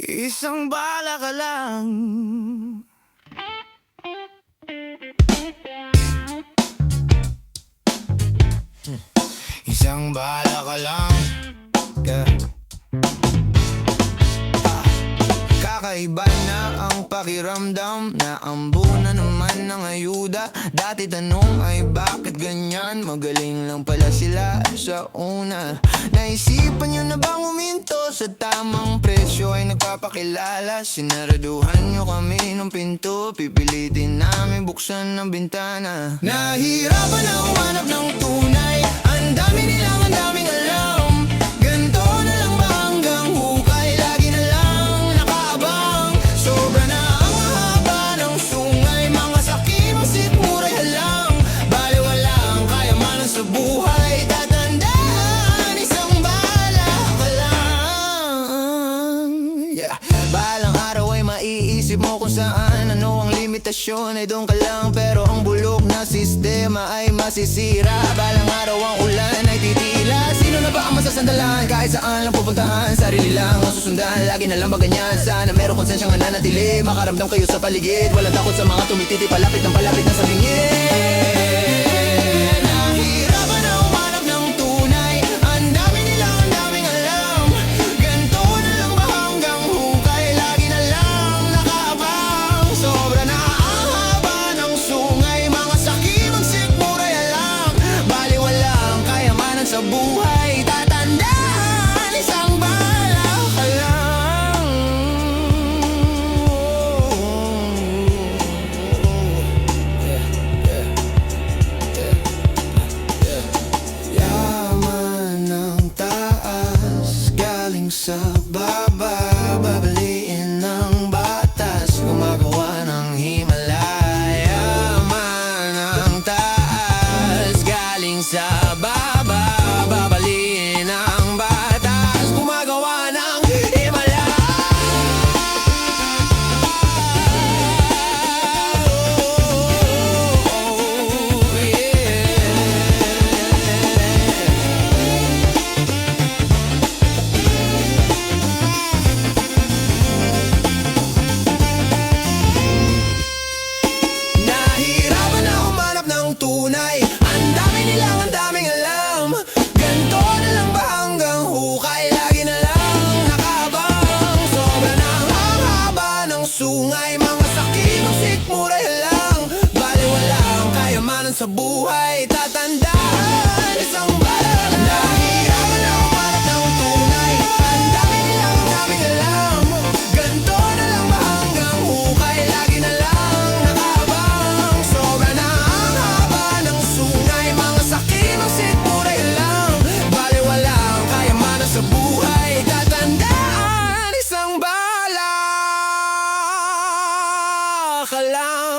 Isang bala ka lang. Isang bala ka lang. Yeah. Ah, Kakaiba na ang pakiramdam Na ambo na naman ng ayuda. Dati tanong ay bakit ganyan? Magaling lang pala sila sa una. Naisipan nyo na bang nagpapakilala Sinaraduhan nyo kami ng pinto. Pipilitin namin buksan ng bintana. Nahirapan na umanap ng tunay. Ang dami nilang ang daming alam maiisip mo kung saan Ano ang limitasyon? Ay doon ka lang Pero ang bulok na sistema ay masisira. Balang araw ang ulan ay titila. Sino na ba ang masasandalan? Kahit saan lang pupuntahan Sarili lang ang susundan, lagi na lang ba ganyan? Sana meron konsensyang nanatili. Makaramdam kayo sa paligid. Walang takot sa mga tumititi. Palapit ng palapit na sa bingit buhay Tatandaan isang bala ka lang. Yaman ng taas galing sa baba Babaliin ng batas gumagawa ng himala Yaman ng taas galing sa ojalá